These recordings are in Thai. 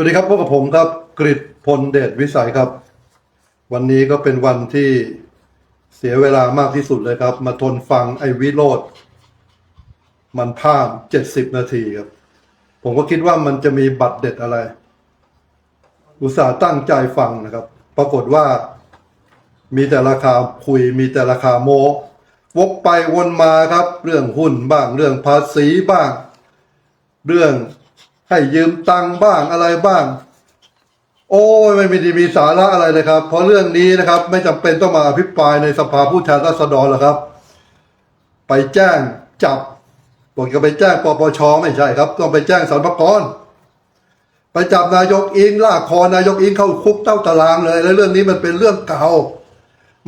วัสดีครับพบกับผมครับกริตพลเดชวิสัยครับ วันนี้ก็เป็นวันที่เสียเวลามากที่สุดเลยครับ มาทนฟังไอ้วิโรธมันพามเจ็ดสิบนาทีครับ ผมก็คิดว่ามันจะมีบัตรเด็ดอะไร อุตส่าห์ตั้งใจฟังนะครับ ปรากฏว่า มีแต่ราคาคุย มีแต่ราคาโมวกไปวนมาครับ เรื่องหุ้นบ้าง เรื่องภาษีบ้าง เรื่อง ให้ยืมตังค์บ้างอะไรบ้าง โอ้ยไม่มีดีมีสาระอะไรเลยครับ เพราะเรื่องนี้นะครับ ไม่จำเป็นต้องมาอภิปรายในสภาผู้แทนราษฎรหรอกครับ ไปแจ้งจับบอกจะไปแจ้งปปชไม่ใช่ครับ ต้องไปแจ้งสรรพากรไปจับนายกอิงลากคอนายกอิงเข้าคุกเต้าตารางเลย แล้วเรื่องนี้มันเป็นเรื่องเก่า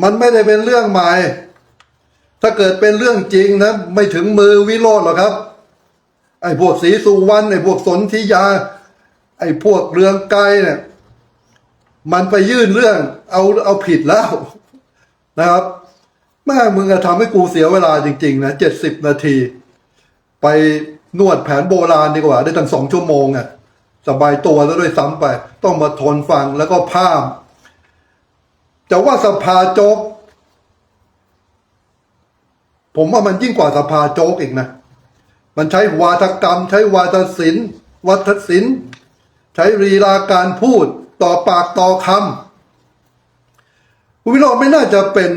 มันไม่ได้เป็นเรื่องใหม่ ถ้าเกิดเป็นเรื่องจริงนะ ไม่ถึงมือวิโรจน์หรอกครับ ไอ้พวกศรีสุวรรณไอ้พวกสนธิยา ไอ้พวกเรืองไกรเนี่ย มันไปยื่นเรื่อง เอาเอาผิดแล้วนะครับแม่มึงจะทำให้กูเสียเวลาจริง ๆ นะเจ็ดสิบนาที ไปนวดแผนโบราณดีกว่า ได้ตั้งสองชั่วโมงอะ่ะสบายตัวแล้วด้วยซ้ำไป ต้องมาทนฟังแล้วก็ภาพจะว่าสภาโจก ผมว่ามันยิ่งกว่าสภาโจกอีกนะ มันใช้วาทกรรม ใช้วาทศิลป์วัฒศิลป์ใช้รีลาการพูดต่อปากต่อคำคุณวิโรจน์ไม่น่าจะเป็น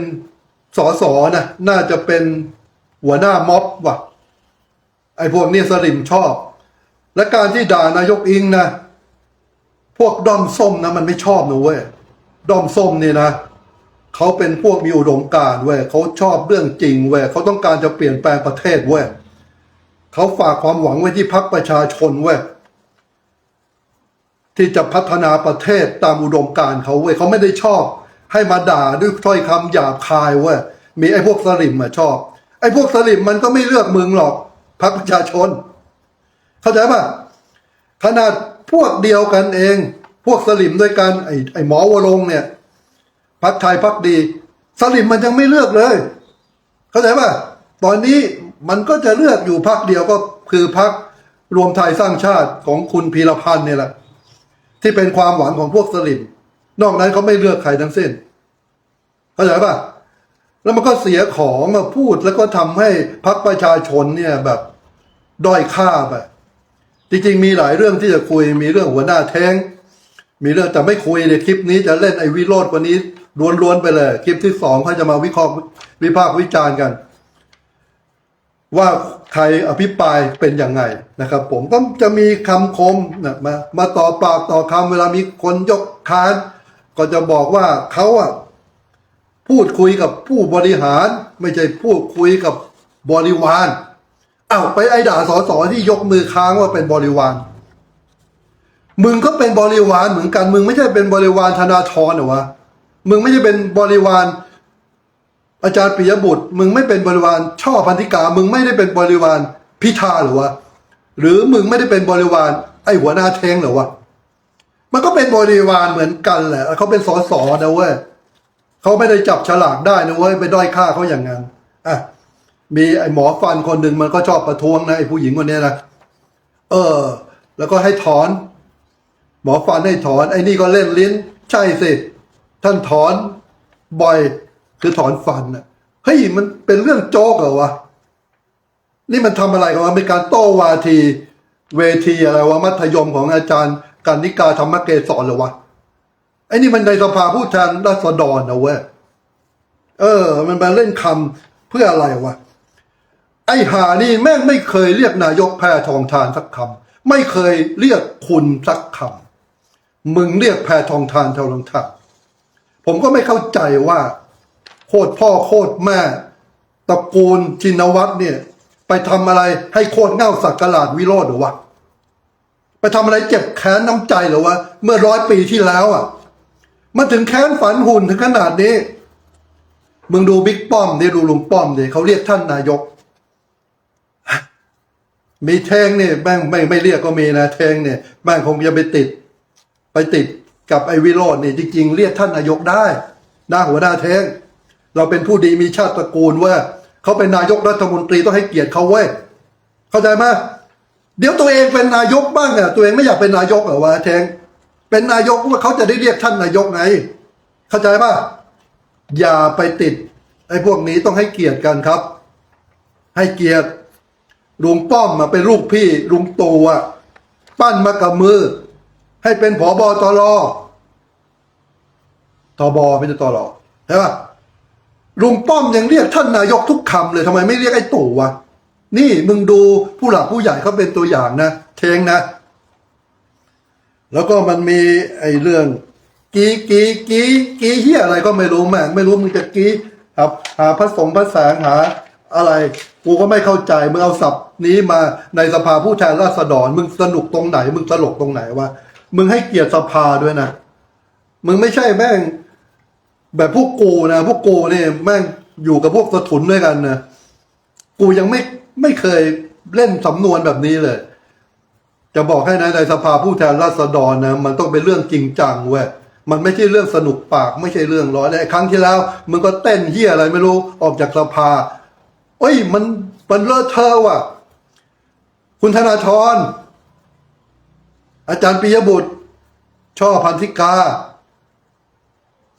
สอสอนะน่าจะเป็นหัวหน้าม็อบว่ะ ไอ้พวกนี้สลิมชอบ และการที่ด่านายกอิงนะ พวกด้อมส้มนะ มันไม่ชอบนะเว้ยด้อมส้มเนี่ยนะเขาเป็นพวกมีอุดมการเว้ยเขาชอบเรื่องจริงเว้ยเขาต้องการจะเปลี่ยนแปลงประเทศเว้ย เขาฝากความหวังไว้ที่พรรคประชาชนเว้ยที่จะพัฒนาประเทศตามอุดมการเขาเว้ยเขาไม่ได้ชอบ ให้มาด่าด้วยถ้อยคำหยาบคายเว้ยมีไอ้พวกสลิมมาชอบ ไอ้พวกสลิมมันก็ไม่เลือกมึงหรอกพรรคประชาชน เข้าใจป่ะขนาดพวกเดียวกันเอง พวกสลิมด้วยกันไอ้ไอ้หมอวรงเนี่ยพักไทยพักดี สลิมมันยังไม่เลือกเลย เข้าใจป่ะตอนนี้ มันก็จะเลือกอยู่พักเดียวก็คือพักรวมไทยสร้างชาติของคุณพีรพันธ์เนี่ยแหละ ที่เป็นความหวังของพวกสลิม นอกนั้นเขาไม่เลือกใครทั้งสิ้นเข้าใจป่ะแล้วมันก็เสียของมาพูดแล้วก็ทำให้พักประชาชนเนี่ยแบบด้อยค่าไปจริงๆ มีหลายเรื่องที่จะคุยมีเรื่องหัวหน้าแท้ง มีเรื่องแต่ไม่คุยในคลิปนี้จะเล่นไอ้วิโรดวันนี้ล้วนๆไปเลย คลิปที่สองเขาจะมาวิเคราะห์วิพากษ์วิจารณ์กัน ว่าใครอภิปรายเป็นยังไงนะครับ ผมก็จะมีคำคมนะมามาต่อปากต่อคำเวลามีคนยกค้านก็จะบอกว่าเขาอะพูดคุยกับผู้บริหาร ไม่ใช่พูดคุยกับบริวารอ้าวไปไอ้ด่าสอสอที่ยกมือค้างว่าเป็นบริวาร มึงก็เป็นบริวารเหมือนกัน มึงไม่ใช่เป็นบริวารธนาธรเหรอวะมึงไม่ใช่เป็นบริวาร อาจารย์ปิยบุตร มึงไม่เป็นบริวารช่อพันธิกา มึงไม่ได้เป็นบริวารพิธาหรือวะหรือมึงไม่ได้เป็นบริวารไอหัวหน้าเทงหรือวะมันก็เป็นบริวารเหมือนกันแหละเขาเป็นสอสอนะเว้ยเขาไม่ได้จับฉลากได้นะเว้ยไปด้อยค่าเขาอย่างนั้นอะมีไอหมอฟันคนหนึ่งมันก็ชอบประท้วงนะไอผู้หญิงคนนี้นะเออ แล้วก็ให้ถอน หมอฟันให้ถอน ไอ้นี่ก็เล่นลิ้น ใช่สิ ท่านถอนบ่อย คือถอนฟันน่ะเฮ้ยมันเป็นเรื่องโจ๊กเหรอวะนี่มันทำอะไรกันวะเป็นการโต้วาที เวทีอะไรวะมัธยมของอาจารย์กันนิกาธรรมเกศรเหรอวะไอ้นี่มันในสภาผู้แทนราษฎรนะเว้ยเออ มันมาเล่นคำเพื่ออะไรวะไอ้หานี่แม่งไม่เคยเรียกนายกแพทองทานสักคำไม่เคยเรียกคุณสักคำมึงเรียกแพทองทานเท่าลงทานผมก็ไม่เข้าใจว่า โคตรพ่อโคตรแม่ตระกูลชินวัตรเนี่ย ไปทำอะไรให้โคตรเง่าสักกลาดวิโรธหรือวะไปทำอะไรเจ็บแค้นน้ำใจหรือวะเมื่อร้อยปีที่แล้วอะมาถึงแค้นฝันหุ่นถึงขนาดนี้ มึงดูบิ๊กป้อมดิดูลุงป้อมดิเขาเรียกท่านนายก มีแทงเนี่ยแม่งไม่ไม่เรียกก็มีนะแทงเนี่ยแม่งคงจะไปติด ไปติดกับไอ้วิโรจน์เนี่ยจริง ๆ เรียกท่านนายกได้หน้าหัวหน้าแทง เราเป็นผู้ดีมีชาติตระกูลเว่าเขาเป็นนายกรัฐมนตรีต้องให้เกียรติเขาเว้ยเข้าใจไหมเดี๋ยวตัวเองเป็นนายกบ้างอะตัวเองไม่อยากเป็นนายกเหรอวะแทงเป็นนายกว่าเขาจะได้เรียกท่านนายกไง เข้าใจป่ะอย่าไปติดไอ้พวกนี้ต้องให้เกียรติกันครับ ให้เกียรติลุงป้อมมาเป็นลูกพี่ลุงตู่อะปั้นมากับมือ ให้เป็นผอบอตรทบไม่ใช่ตรใช่ป่ะ ลุงป้อมยังเรียกท่านนายกทุกคำเลยทำไมไม่เรียกไอ้ตู่วะนี่มึงดูผู้หลักผู้ใหญ่เขาเป็นตัวอย่างนะเทงนะ แล้วก็มันมีไอ้เรื่องกีกีกีกีเฮียอะไรก็ไม่รู้แม่งไม่รู้มึงจะกีครับ หาพระสงฆ์พระแสงหาอะไร กูก็ไม่เข้าใจมึงเอาศัพท์นี้มาในสภาผู้แทนราษฎร มึงสนุกตรงไหน มึงตลกตรงไหนวะมึงให้เกียรติสภาด้วยนะ มึงไม่ใช่แม่ง แบบพวกกูนะพวกกูเนี่ยแม่งอยู่กับพวกสถุนด้วยกันนะกูยังไม่ไม่เคยเล่นสำนวนแบบนี้เลย จะบอกให้นะในสภาผู้แทนราษฎรนะมันต้องเป็นเรื่องจริงจังเว้ยมันไม่ใช่เรื่องสนุกปาก ไม่ใช่เรื่องร้อยเลยครั้งที่แล้วมึงก็เต้นเฮียอะไรไม่รู้ออกจากสภาเอ้ย มันมันเลอะเทอะว่ะ คุณธนาธรอาจารย์ปิยบุตร ช่อพันธิกา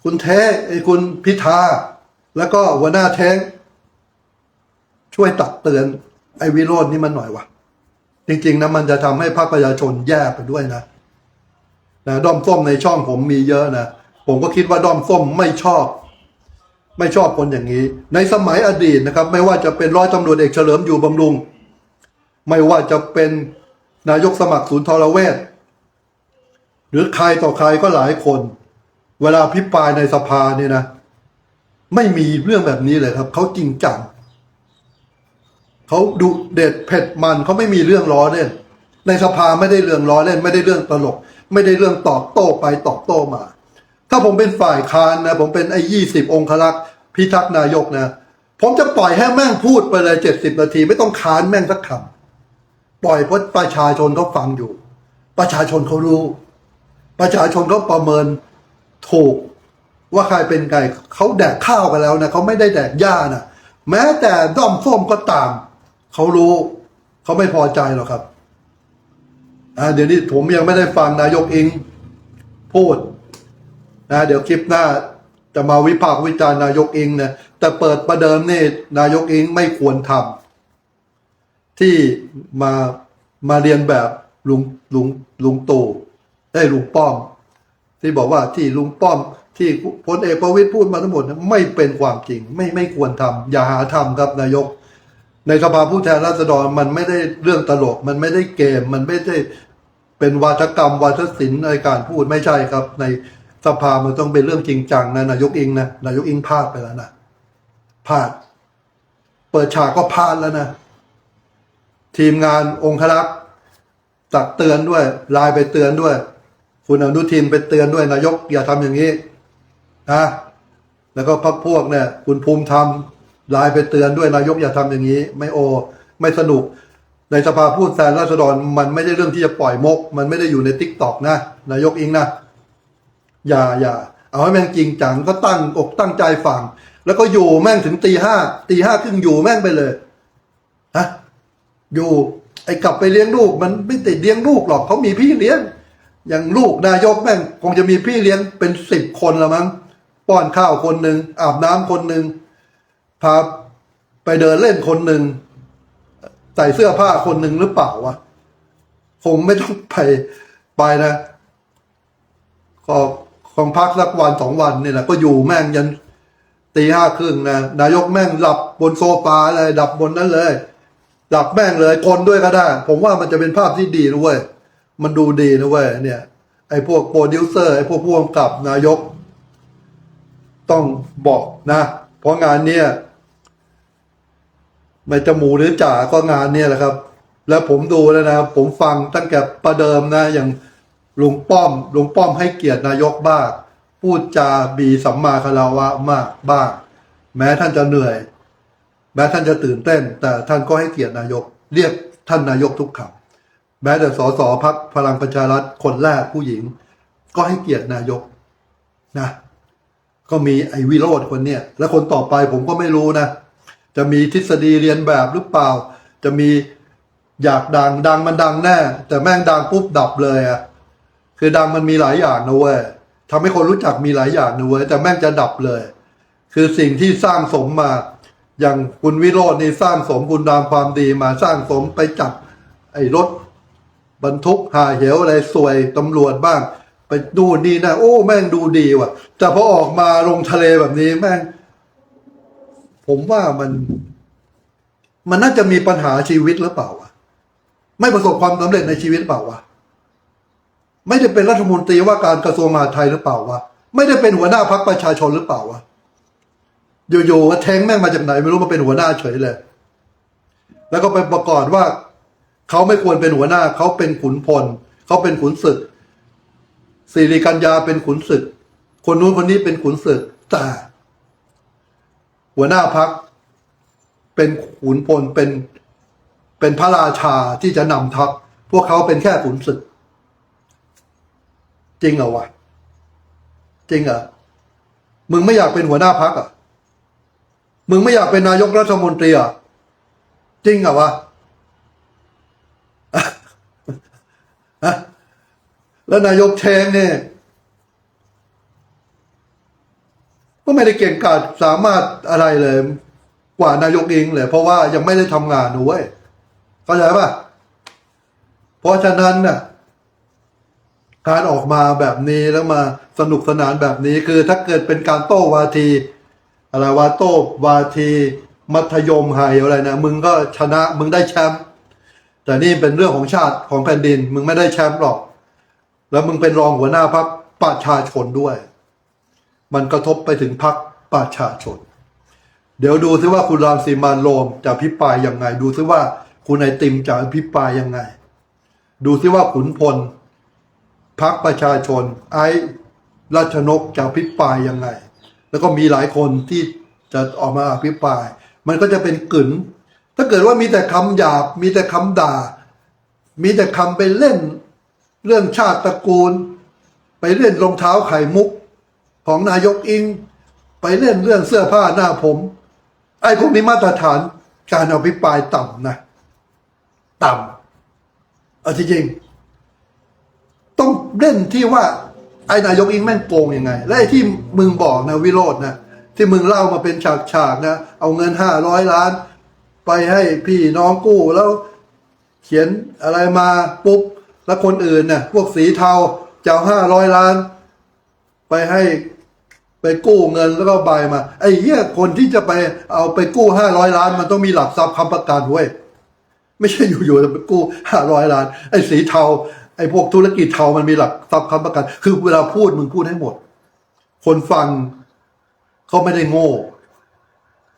คุณเทไอ้คุณพิธา แล้วก็หัวหน้าแท้ง ช่วยตักเตือนไอ้วิโรจน์นี่มันหน่อยวะจริงๆนะมันจะทำให้ภาคประชาชนแย่ไปด้วยนะนะด้อมส้มในช่องผมมีเยอะนะผมก็คิดว่าด้อมส้มไม่ชอบ ไม่ชอบคนอย่างนี้ ในสมัยอดีตนะครับ ไม่ว่าจะเป็นร้อยตำรวจเอกเฉลิมอยู่บำรุง ไม่ว่าจะเป็นนายกสมัครศูนย์ทรเวชหรือใครต่อใครก็หลายคน เวลาพิปรายในสภาเนี่ยนะ ไม่มีเรื่องแบบนี้เลยครับ เขาจริงจังเขาดุเด็ดเผ็ดมันเขาไม่มีเรื่องล้อเล่น ในสภาไม่ได้เรื่องล้อเล่น ไม่ได้เรื่องตลก ไม่ได้เรื่องตอบโต้ไปตอบโต้มา ถ้าผมเป็นฝ่ายค้านนะ ผมเป็นไอ้ยี่สิบองครักษ์พิทักษ์นายกนะ ผมจะปล่อยให้แม่งพูดไปเลยเจ็ดสิบนาที ไม่ต้องค้านแม่งสักคำปล่อยเพราะประชาชนเขาฟังอยู่ ประชาชนเขารู้ ประชาชนเขาประเมิน ถูกว่าใครเป็นไงเขาแดกข้าวกันแล้วนะเขาไม่ได้แดกหญ้านะแม้แต่ด้อมส้มก็ตามเขารู้เขาไม่พอใจหรอกครับอ่าเดี๋ยวนี้ผมยังไม่ได้ฟังนายกอิงพูดนะเดี๋ยวคลิปหน้าจะมาวิพากษ์วิจารณ์นายกอิงนะแต่เปิดประเดิมนี่นายกอิงไม่ควรทำที่มามาเรียนแบบลุงลุงลุงตู่ได้ลุงป้อม ที่บอกว่าที่ลุงป้อมที่พลเอกประวิตยพูดมาทั้งหมดไม่เป็นความจริงไม่ไม่ควรทำอย่าหาทำครับนายก ในสภาผู้แทนราษฎรมันไม่ได้เรื่องตลก มันไม่ได้เกม มันไม่ได้เป็นวาทกรรม วาทศิลป์ในการพูดไม่ใช่ครับ ในสภามันต้องเป็นเรื่องจริงจังนะนายกอิงนะนายกอิงพลาดไปแล้วนะพลาด เปิดฉากก็พลาดแล้วนะทีมงานองครักษ์ตักเตือนด้วยไลน์ไปเตือนด้วย คุณอนุทินไปเตือนด้วยนายกอย่าทำอย่างนี้นะแล้วก็พักพวกเนี่ย คุณภูมิธรรมไลน์ไปเตือนด้วยนายกอย่าทำอย่างนี้ ไม่โอ ไม่สนุก ในสภาพูดแทนราษฎรมันไม่ได้เรื่องที่จะปล่อยมก มันไม่ได้อยู่ในทิกตอกนะนายกอิงนะอย่าอย่าเอาให้แม่งจริงจังก็ตั้งอกตั้งใจฟังแล้วก็อยู่แม่งถึงตีห้าตีห้าครึ่งอยู่แม่งไปเลยฮะอยู่ไอ้กลับไปเลี้ยงลูก มันไม่ติดเลี้ยงลูกหรอกเขามีพี่เลี้ยง อย่างลูกนายกแม่งคงจะมีพี่เลี้ยงเป็นสิบคนละมั้งป้อนข้าวคนหนึ่งอาบน้ำคนหนึ่งพาไปเดินเล่นคนหนึ่งใส่เสื้อผ้าคนหนึ่งหรือเปล่าวะคงไม่ต้องไปไปนะก็ของพักสักวันสองวันนี่แหละก็อยู่แม่งยันตีห้าครึ่งนะนายกแม่งหลับบนโซฟาเลยหลับบนนั้นเลยหลับแม่งเลยคนด้วยก็ได้ ผมว่ามันจะเป็นภาพที่ดีนะเว้ย มันดูดีนะเว้ยเนี่ย ไอ้พวกโปรดิวเซอร์ไอ้พวกผู้กำกับนายก ต้องบอกนะ เพราะงานเนี้ยไม่จะหมูหรือจ่าก็งานเนี่ยแหละครับ แล้วผมดูแล้วนะผมฟังตั้งแต่ประเดิมนะ อย่างลุงป้อมลุงป้อมให้เกียรตินายกบ้างพูดจาบีสัมมาคาราวะมากบ้างแม้ท่านจะเหนื่อย แม้ท่านจะตื่นเต้น แต่ท่านก็ให้เกียรตินายก เรียกท่านนายกทุกคำ แม้แต่สสพักพลังประชารัฐคนแรกผู้หญิง ก็ให้เกียรตินายกนะก็มีไอ้วิโรธคนเนี้ยแล้วคนต่อไปผมก็ไม่รู้นะ จะมีทฤษฎีเรียนแบบหรือเปล่า จะมีอยากดังดังมันดังแน่ แต่แม่งดังปุ๊บดับเลยอะคือดังมันมีหลายอย่างนะเว้ยทำให้คนรู้จักมีหลายอย่างนะเว้ยแต่แม่งจะดับเลย คือสิ่งที่สร้างสมมา อย่างคุณวิโรจน์นี่สร้างสมคุณดามความดีมาสร้างสมไปจับไอ้รถ บรรทุกหาเหวอะไรสวยตำรวจบ้าง ไปดูนนี่นะโอ้แม่งดูดีว่ะ แต่พอออกมาลงทะเลแบบนี้แม่ง ผมว่ามัน มันน่าจะมีปัญหาชีวิตหรือเปล่าวะไม่ประสบความสำเร็จในชีวิตหรือเปล่าวะไม่ได้เป็นรัฐมนตรีว่าการกระทรวงมหาดไทยหรือเปล่าวะไม่ได้เป็นหัวหน้าพรรคประชาชนหรือเปล่าวะอยู่ๆว่าแทงแม่งมาจากไหน ไม่รู้มาเป็นหัวหน้าเฉยเลย แล้วก็ไปประกอบว่า เขาไม่ควรเป็นหัวหน้า เขาเป็นขุนพล เขาเป็นขุนศึกสิริกัญญาเป็นขุนศึก คนนู้นคนนี้เป็นขุนศึก แต่ หัวหน้าพักเป็นขุนพลเป็นเป็นพระราชาที่จะนำทัพพวกเขาเป็นแค่ขุนศึก จริงเหรอวะจริงเหรอมึงไม่อยากเป็นหัวหน้าพักอะมึงไม่อยากเป็นนายกรัฐมนตรีอะจริงเหรอวะ ฮะ แล้วนายกเชงเนี่ยก็ไม่ได้เก่งกาจสามารถอะไรเลย กว่านายกเองเลยเพราะว่ายังไม่ได้ทำงานด้วยเข้าใจป่ะเพราะฉะนั้นน่ะการออกมาแบบนี้แล้วมาสนุกสนานแบบนี้คือถ้าเกิดเป็นการโต้วาที อะไรวาโต้วาที มัธยมไฮอะไรนะ มึงก็ชนะมึงได้แชมป์ แต่นี่เป็นเรื่องของชาติของแผ่นดิน มึงไม่ได้แชมป์หรอก แล้วมึงเป็นรองหัวหน้าพรรคประชาชนด้วย มันกระทบไปถึงพรรคประชาชน เดี๋ยวดูซิว่าคุณรามสีมานโรมจะพิปายยังไง ดูซิว่าคุณไอติมจะพิปายยังไง ดูซิว่าขุนพลพักประชาชน ไอ้รัชนกจะอภิปายยังไง แล้วก็มีหลายคนที่จะออกมาอภิปราย มันก็จะเป็นกึ๋น ถ้าเกิดว่ามีแต่คำหยาบ มีแต่คำด่า มีแต่คำไปเล่น เรื่องชาติตระกูล ไปเล่นรองเท้าไข่มุกของนายกอิง ไปเล่นเรื่องเสื้อผ้าหน้าผม ไอ้พวกนี้มาตรฐานการอภิปรายต่ำนะ ต่ำเอาจริงๆต้องเล่นที่ว่าไอ้นายกอิงแม่งโกงยังไง และไอ้ที่มึงบอกนะวิโรจน์นะที่มึงเล่ามาเป็นฉากๆนะ เอาเงินห้าร้อยล้าน ไปให้พี่น้องกู้แล้วเขียนอะไรมาปุ๊บ แล้วคนอื่นเนี่ยพวกสีเทาจะเอาห้าร้อยล้าน ไปให้ไปกู้เงินแล้วก็ใบมา ไอ้เหี้ยคนที่จะไปเอาไปกู้ห้าร้อยล้าน มันต้องมีหลักทรัพย์ค้ำประกันเว้ยไม่ใช่อยู่ๆจะไปกู้ห้าร้อยล้าน ไอ้สีเทา ไอ้พวกธุรกิจเทามันมีหลักทรัพย์ค้ำประกัน คือเวลาพูดมึงพูดให้หมด คนฟังเขาไม่ได้โง่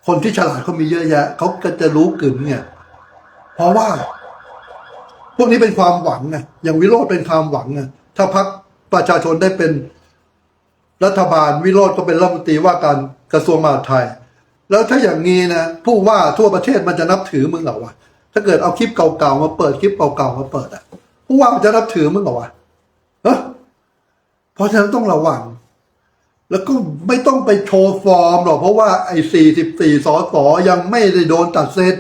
คนที่ฉลาดเขามีเยอะแยะเขาก็จะรู้กึ่นเนี่ย เพราะว่า พวกนี้เป็นความหวังไงอย่างวิโรธเป็นความหวังไงถ้าพักประชาชนได้เป็นรัฐบาลวิโรธก็เป็นรัฐมนตรีว่าการกระทรวงมหาดไทย แล้วถ้าอย่างนี้นะผู้ว่าทั่วประเทศมันจะนับถือมึงเหรอวะถ้าเกิดเอาคลิปเก่าๆมาเปิดคลิปเก่าๆมาเปิดอะผู้ว่ามันจะนับถือมึงเหรอวะเออเพราะฉะนั้นต้องระวัง แล้วก็ไม่ต้องไปโชว์ฟอร์มหรอกเพราะว่าไอ้สี่สิบสี่สสยังไม่ได้โดนตัดเซต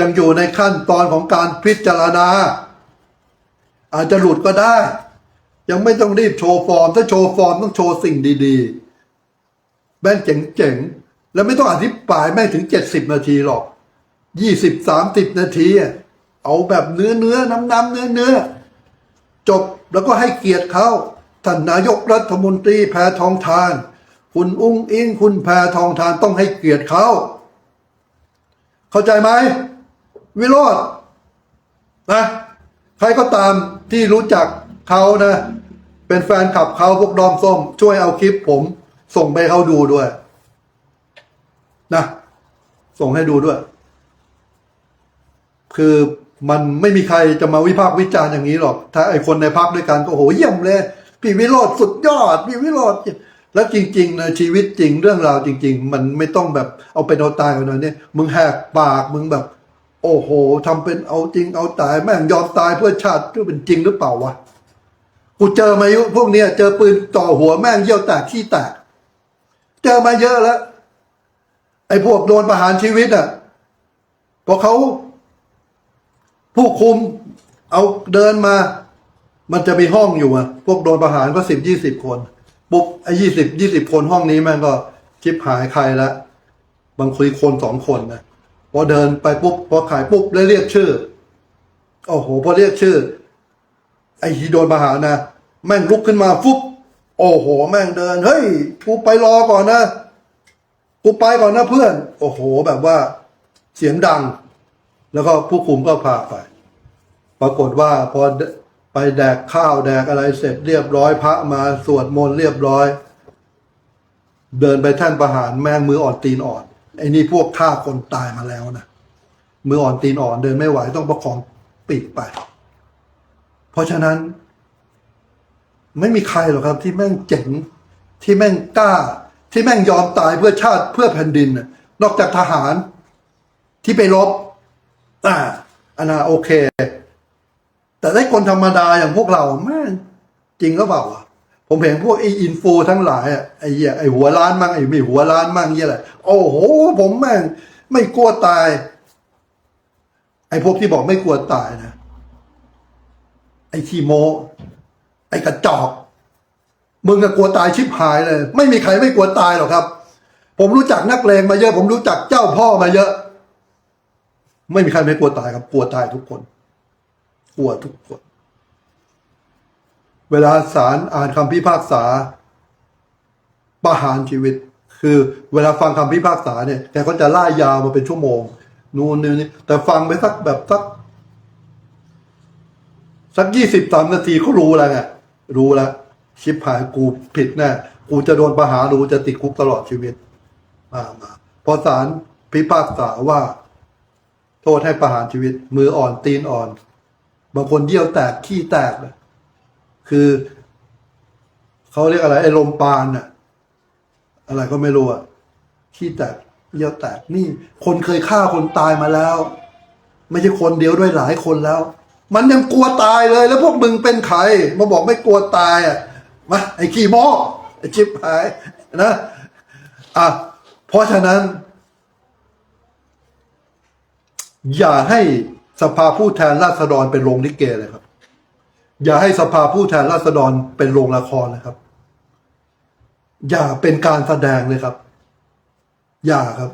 ยังอยู่ในขั้นตอนของการพิจารณา อาจจะหลุดก็ได้ ยังไม่ต้องรีบโชว์ฟอร์ม ถ้าโชว์ฟอร์มต้องโชว์สิ่งดีๆแม่งเจ๋งๆ แล้วไม่ต้องอธิบายแม่งถึงเจ็ดสิบนาทีหรอกยี่สิบสามสิบนาที เอาแบบเนื้อเนื้อน้ำน้ำเนื้อเนื้อจบแล้วก็ให้เกียรติเขา ท่านนายกรัฐมนตรีแพทองทาน คุณอุ้งอิงคุณแพทองทานต้องให้เกียรติเขา เข้าใจไหมวิโรธนะใครก็ตามที่รู้จักเขานะ เป็นแฟนคลับเขาพวกดอมส้ม ช่วยเอาคลิปผมส่งไปเขาดูด้วย นะ ส่งให้ดูด้วย คือมันไม่มีใครจะมาวิพากษ์วิจารณ์อย่างนี้หรอก ถ้าไอคนในพักด้วยกันก็โหเยี่ยมเลย พี่วิโรธสุดยอดพี่วิโรธแล้วจริงๆนะชีวิตจริงเรื่องราวจริง ๆ มันไม่ต้องแบบเอาเป็นเอาตายกันหน่อยเนี่ยมึงแหกปากมึงแบบ โอ้โหทำเป็นเอาจริงเอาตายแม่งยอมตายเพื่อชาติก็เป็นจริงหรือเปล่าวะกูเจอมายุพวกเนี้ยเจอปืนต่อหัวแม่งเยี่ยวแตกขี้แตกเจอมาเยอะแล้ว ไอ้พวกโดนประหารชีวิตอะพอเขาผู้คุมเอาเดินมา มันจะมีห้องอยู่อะพวกโดนประหารก็สิบยี่สิบคนปุ๊บไอ้ยี่สิบยี่สิบคนห้องนี้แม่งก็ชิบหายใครละบางคุยคนสองคนนะพอเดินไปปุ๊บพอขายปุ๊บแล้วเรียกชื่อโอ้โหพอเรียกชื่อ ไอ้ที่โดนประหารนะแม่งลุกขึ้นมาฟุบโอ้โห แม่งเดิน เฮ้ยกูไปรอก่อนนะกูไปก่อนนะเพื่อน โอ้โห แบบว่าเสียงดัง แล้วก็ผู้คุมก็พาไป ปรากฏว่าพอ ไปแดกข้าวแดกอะไรเสร็จเรียบร้อยพระมาสวดมนต์เรียบร้อย เดินไปแท่านประหารแม่งมืออ่อนตีนอ่อนไอ้นี่พวกฆ่าคนตายมาแล้วนะมืออ่อนตีนอ่อนเดินไม่ไหวต้องประคองปิดไป เพราะฉะนั้น ไม่มีใครหรอกครับ ที่แม่งเจ๋งที่แม่งกล้า ที่แม่งยอมตายเพื่อชาติเพื่อแผ่นดินน่ะนอกจากทหารที่ไปรบอ่าอันน่ะโอเค แต่ได้คนธรรมดาอย่างพวกเราแม่จริงก็เปล่าวะผมเห็นพวกไอ้อินโฟทั้งหลายอะไอ้เหี้ยไอ้หัวล้านมั่งไอ้ไม่หัวล้านมั่งเหี้ยอะไรโอ้โห ผมแม่งไม่กลัวตาย ไอ้พวกที่บอกไม่กลัวตายนะไอ้ทีโม ไอ้กระจอกมึงก็กลัวตายชิบหายเลย ไม่มีใครไม่กลัวตายหรอกครับ ผมรู้จักนักเลงมาเยอะ ผมรู้จักเจ้าพ่อมาเยอะ ไม่มีใครไม่กลัวตายครับ กลัวตายทุกคน กลัวทุกคน เวลาศาลอ่านคำพิพากษา ประหารชีวิต คือเวลาฟังคำพิพากษาเนี่ยแกก็จะล่ายาวมาเป็นชั่วโมง นู่นนี่แต่ฟังไปสักแบบสักสักยี่สิบสามนาทีเขารู้แล้วไงรู้แล้วชิบหายกูผิดแน่กูจะโดนประหารกูจะติดคุกตลอดชีวิต มามาพอศาลพิพากษาว่า โทษให้ประหารชีวิต มืออ่อนตีนอ่อน บางคนเยี่ยวแตกขี้แตกเลยคือเขาเรียกอะไรไอ้ลมปานน่ะอะไรก็ไม่รู้อะขี้แตกเยี่ยวแตกนี่ คนเคยฆ่าคนตายมาแล้ว ไม่ใช่คนเดียวด้วยหลายคนแล้ว มันยังกลัวตายเลย แล้วพวกมึงเป็นใครมาบอกไม่กลัวตายอะมาไอ้ขี้โม้ไอ้ชิบหายนะอะเพราะฉะนั้น อย่าให้ สภาผู้แทนราษฎรเป็นโรงลิเกเลยครับ อย่าให้สภาผู้แทนราษฎรเป็นโรงละครนะครับ อย่าเป็นการแสดงเลยครับ อย่าครับ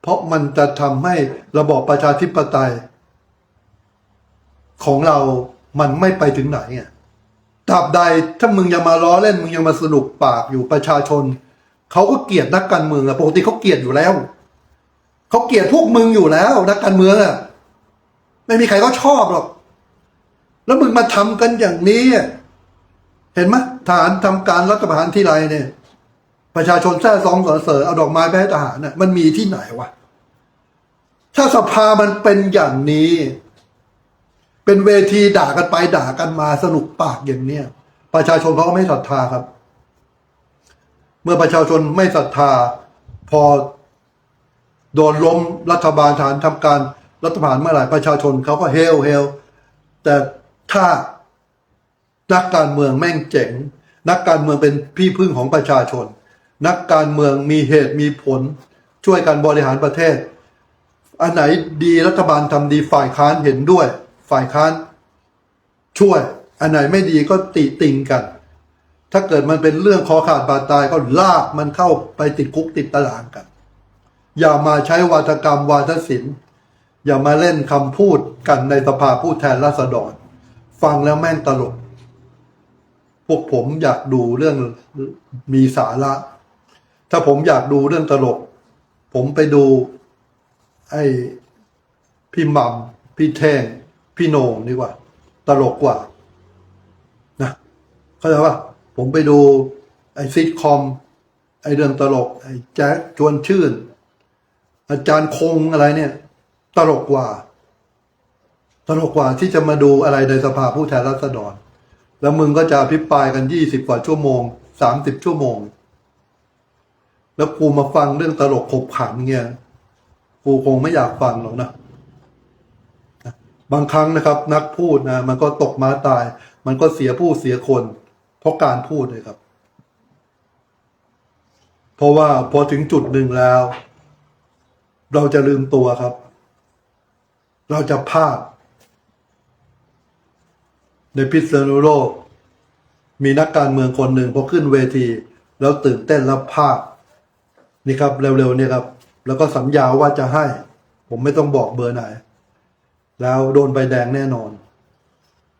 เพราะมันจะทำให้ระบอบประชาธิปไตย ของเรามันไม่ไปถึงไหนอะตราบใดถ้ามึงยังมาล้อเล่นมึงยังมาสนุกปากอยู่ประชาชนเขาก็เกลียดนักการเมืองอะปกติเขาเกลียดอยู่แล้ว เขาเกลียดพวกมึงอยู่แล้วนักการเมืองอะไม่มีใครเขาชอบหรอก แล้วมึงมาทำกันอย่างนี้เห็นไหมทหารทำการรัฐประหารที่ไรเนี่ย ประชาชนแท้ซองสรรเสริเอาดอกไม้ไปให้ทหารน่ะมันมีที่ไหนวะถ้าสภามันเป็นอย่างนี้ เป็นเวทีด่ากันไปด่ากันมาสนุกปากอย่างเนี้ยประชาชนเขาก็ไม่ศรัทธาครับ เมื่อประชาชนไม่ศรัทธา พอ โดนล้มรัฐบาลฐานทำการรัฐประหารเมื่อไหร่ประชาชนเขาก็เฮลเฮลแต่ถ้านักการเมืองแม่งเจ๋ง นักการเมืองเป็นพี่พึ่งของประชาชน นักการเมืองมีเหตุมีผล ช่วยกันบริหารประเทศ อันไหนดีรัฐบาลทำดีฝ่ายค้านเห็นด้วย ฝ่ายค้านช่วย อันไหนไม่ดีก็ติติงกัน ถ้าเกิดมันเป็นเรื่องคอขาดบาดตายก็ลากมันเข้าไปติดคุกติดตารางกัน อย่ามาใช้วาทกรรมวาทศิลป์อย่ามาเล่นคำพูดกันในสภาผู้แทนราษฎร ฟังแล้วแม่งตลก พวกผมอยากดูเรื่องมีสาระ ถ้าผมอยากดูเรื่องตลก ผมไปดู ไอ้พี่มัมพี่แท่งพี่โหนงดีกว่า ตลกกว่านะเข้าใจป่ะผมไปดู ไอ้ซิทคอม ไอ้เรื่องตลก ไอ้แจ๊คชวนชื่น อาจารย์คงอะไรเนี่ย ตลกกว่า ตลกกว่าที่จะมาดูอะไรในสภาผู้แทนราษฎร แล้วมึงก็จะอภิปรายกันยี่สิบกว่าชั่วโมงสามสิบชั่วโมง แล้วกูมาฟังเรื่องตลกขบขันเงี้ยกูคงไม่อยากฟังหรอกนะบางครั้งนะครับ นักพูดนะมันก็ตกม้าตาย มันก็เสียผู้เสียคน เพราะการพูดเลยครับ เพราะว่าพอถึงจุดหนึ่งแล้ว เราจะลืมตัวครับ เราจะพลาด ในพิษณุโลก มีนักการเมืองคนหนึ่งพอขึ้นเวที แล้วตื่นเต้นแล้วพลาดนี่ครับ เร็วๆนี่ครับ แล้วก็สัญญาว่าจะให้ ผมไม่ต้องบอกเบอร์ไหน แล้วโดนใบแดงแน่นอน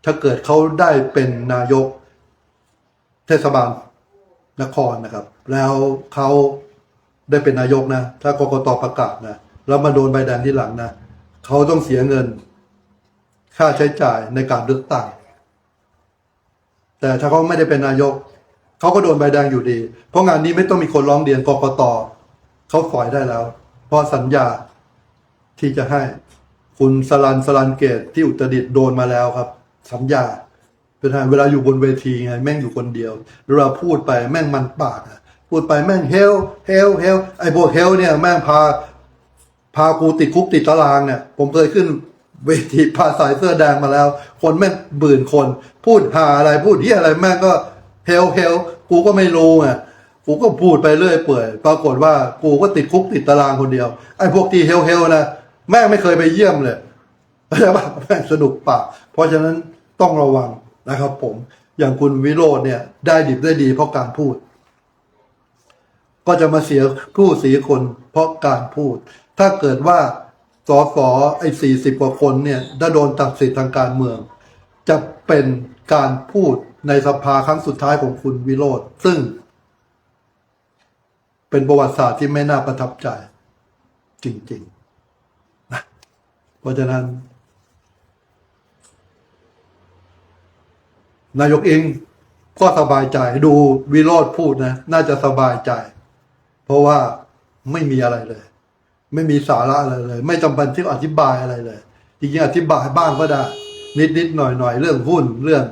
ถ้าเกิดเขาได้เป็นนายก เทศบาลนครนะครับ แล้วเขาได้เป็นนายกนะ ถ้ากกตประกาศนะ แล้วมาโดนใบแดงที่หลังนะเขาต้องเสียเงิน ค่าใช้จ่ายในการเลือกตั้งแต่ถ้าเขาไม่ได้เป็นนายกเขาก็โดนใบแดงอยู่ดี เพราะงานนี้ไม่ต้องมีคนร้องเรียนกกตเขาฝอยได้แล้ว เพราะสัญญาที่จะให้คุณสลันสลันเกตที่อุตรดิตโดนมาแล้วครับ สัญญาเป็นไงเวลาอยู่บนเวทีไงแม่งอยู่คนเดียวเวลาพูดไปแม่งมันปากพูดไปแม่งเฮลเฮลเฮลไอ้พวกเฮลเนี่ยแม่งพา พากูติดคุกติดตารางเนี่ย ผมเคยขึ้นเวทีพาสายเสื้อแดงมาแล้ว คนแม่งบื่นคน พูดหาอะไรพูดที่อะไรแม่งก็เฮลเฮลกูก็ไม่รู้ไงกูก็พูดไปเรื่อยเปื่อย ปรากฏว่ากูก็ติดคุกติดตารางคนเดียว ไอ้พวกที่เฮลเฮลนะแม่งไม่เคยไปเยี่ยมเลยเข้าใจปะแม่งสนุกปากเพราะฉะนั้นต้องระวังนะครับผมอย่างคุณวิโรจน์เนี่ย ได้ดิบได้ดีเพราะการพูด ก็จะมาเสียผู้เสียคนเพราะการพูด ถ้าเกิดว่าสอสอไอ้สี่สิบกว่าคนเนี่ยถ้าโดนตัดสิทธิ์ทางการเมือง จะเป็นการพูดในสภาครั้งสุดท้ายของคุณวิโรธซึ่ง เป็นประวัติศาสตร์ที่ไม่น่าประทับใจ จริงๆนะเพราะฉะนั้น นายกเองก็สบายใจดูวิโรธพูดนะ น่าจะสบายใจ เพราะว่าไม่มีอะไรเลย ไม่มีสาระอะไรเลย ไม่จำเป็นที่อธิบายอะไรเลยจริงๆอธิบายบ้างก็ได้ นิดๆหน่อยๆเรื่องหุ้นเรื่อง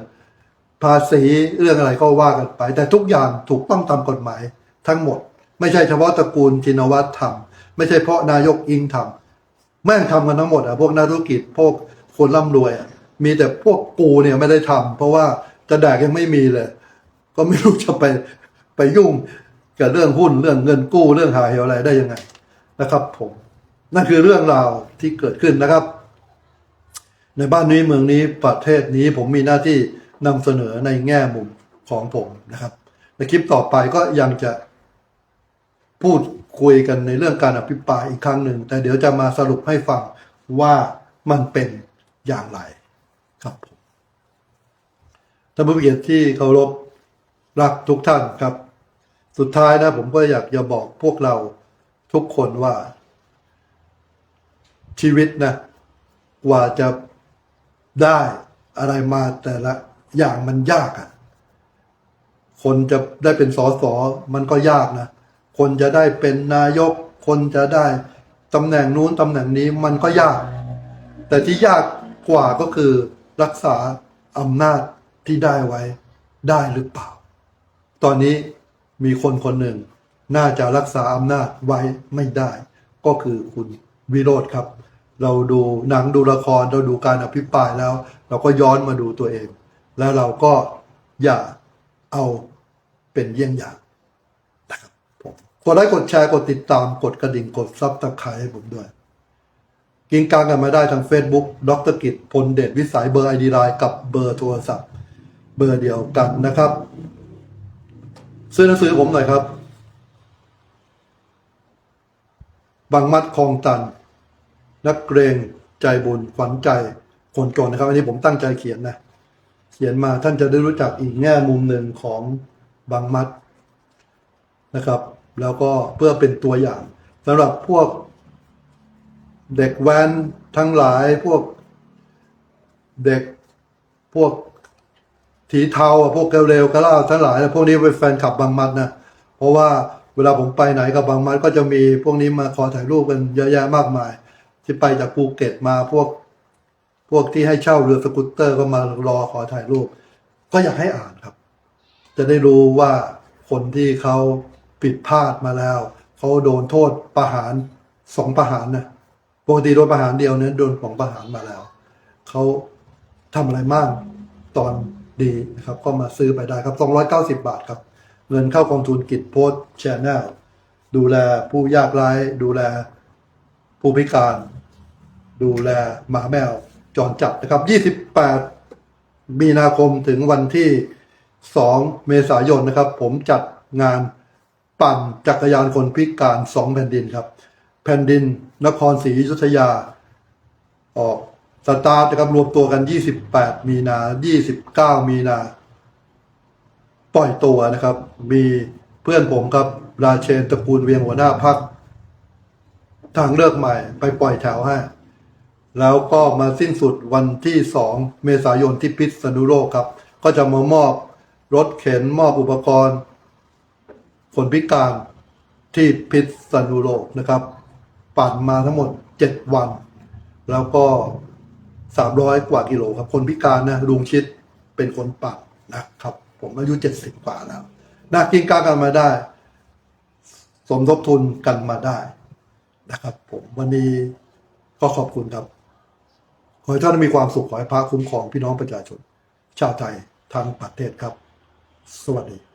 ภาษีเรื่องอะไรก็ว่ากันไป แต่ทุกอย่างถูกต้องตามกฎหมาย ทั้งหมด ไม่ใช่เฉพาะตระกูลชินวัตรทำไม่ใช่เพราะนายกอิงทำแม่งทำกันทั้งหมดอะพวกนักธุรกิจพวกคนร่ำรวยอะมีแต่พวกกูเนี่ยไม่ได้ทำเพราะว่าจะแดกยังไม่มีเลย ก็ไม่รู้จะไปไปยุ่งกับเรื่องหุ้นเรื่องเงินกู้เรื่องหาเหวอะไรได้ยังไง นะครับผมนั่นคือเรื่องราวที่เกิดขึ้นนะครับ ในบ้านนี้เมืองนี้ประเทศนี้ผมมีหน้าที่นำเสนอในแง่มุมของผมนะครับ ในคลิปต่อไปก็ยังจะพูดคุยกันในเรื่องการอภิปรายอีกครั้งหนึ่ง แต่เดี๋ยวจะมาสรุปให้ฟังว่ามันเป็นอย่างไรครับผมท่านผู้เกียรติที่เคารพรักทุกท่านครับ สุดท้ายนะผมก็อยากจะบอกพวกเรา ทุกคนว่า ชีวิตนะกว่าจะได้อะไรมาแต่ละอย่างมันยากอะ่ะ คนจะได้เป็นสอสอมันก็ยากนะ คนจะได้เป็นนายก คนจะได้ตำแหน่งนู้นตำแหน่งนี้มันก็ยาก แต่ที่ยากกว่าก็คือรักษาอำนาจที่ได้ไว้ได้หรือเปล่า ตอนนี้มีคนคนหนึ่ง น่าจะรักษาอำนาจไว้ไม่ได้ ก็คือคุณวิโรธครับ เราดูหนังดูละครเราดูการอภิปรายแล้ว เราก็ย้อนมาดูตัวเอง แล้วเราก็อย่าเอาเป็นเยี่ยงอย่างนะครับผมกดไลค์กดแชร์กดติดตามกดกระดิ่งกดซับตะไคร้ให้ผมด้วย กินกลางกันมาได้ทาง Facebook ดรกิจพลเดชวิสัยเบอร์ไอดีไลน์กับเบอร์โทรศัพท์ เบอร์เดียวกันนะครับ ซื้อหนังสือผมหน่อยครับ บางมัดคลองตัน นักเกรงใจบุญขวัญใจคนจนนะครับ อันนี้ผมตั้งใจเขียนนะ เขียนมาท่านจะได้รู้จักอีกแง่มุมหนึ่งของบางมัดนะครับ แล้วก็เพื่อเป็นตัวอย่างสำหรับพวกเด็กแว้นทั้งหลายพวกเด็กพวกถีเทาพวกเร็วๆกระล่าทั้งหลายพวกนี้เป็นแฟนคลับบางมัดนะ เพราะว่า วลาผมไปไหนกับบางมัดก็จะมีพวกนี้มาขอถ่ายรูปกันเยอะแยะมากมาย ที่ไปจากภูเก็ตมาพวก พวกที่ให้เช่าเรือสกูตเตอร์ก็มารอขอถ่ายรูป ก็อยากให้อ่านครับ จะได้รู้ว่าคนที่เขาผิดพลาดมาแล้ว เขาโดนโทษประหารสองประหารนะปกติโดนประหารเดียวเนี่ยโดนสองประหารมาแล้วเขาทำอะไรบ้างตอนดีนะครับ ก็มาซื้อไปได้ครับ 290 บาทครับ เงินเข้ากองทุนกิจโพสแชนแนลดูแลผู้ยากไร้ดูแลผู้พิการ ดูแลหมาแมวจรจัดนะครับ 28 มีนาคมถึงวันที่ 2 เมษายนนะครับ ผมจัดงานปั่นจักรยานคนพิการสองแผ่นดินครับ แผ่นดินนครศรีอยุธยา ออกสตาร์ทนะครับรวมตัวกัน 28 มีนา 29 มีนา ปล่อยตัวนะครับ มีเพื่อนผมครับ ราเชนตระกูลเวียงหัวหน้าพักทางเลือกใหม่ไปปล่อยแถวให้แล้วก็มาสิ้นสุดวันที่ 2 เมษายนที่พิษณุโลกครับ ก็จะมามอบรถเข็นมอบอุปกรณ์คนพิการที่พิษณุโลกนะครับ ปั่นมาทั้งหมด 7 วัน แล้วก็ 300 กว่ากิโลครับ คนพิการนะลุงชิดเป็นคนปั่นนะครับ ผมอายุเจ็ดสิบกว่าแล้วนากินกากันมาได้ สมทบทุนกันมาได้นะครับ ผมวันนี้ก็ขอบคุณครับ ขอให้ท่านมีความสุขขอให้พระคุ้มครองพี่น้องประชาชน ชาวไทยทั้งประเทศครับ สวัสดี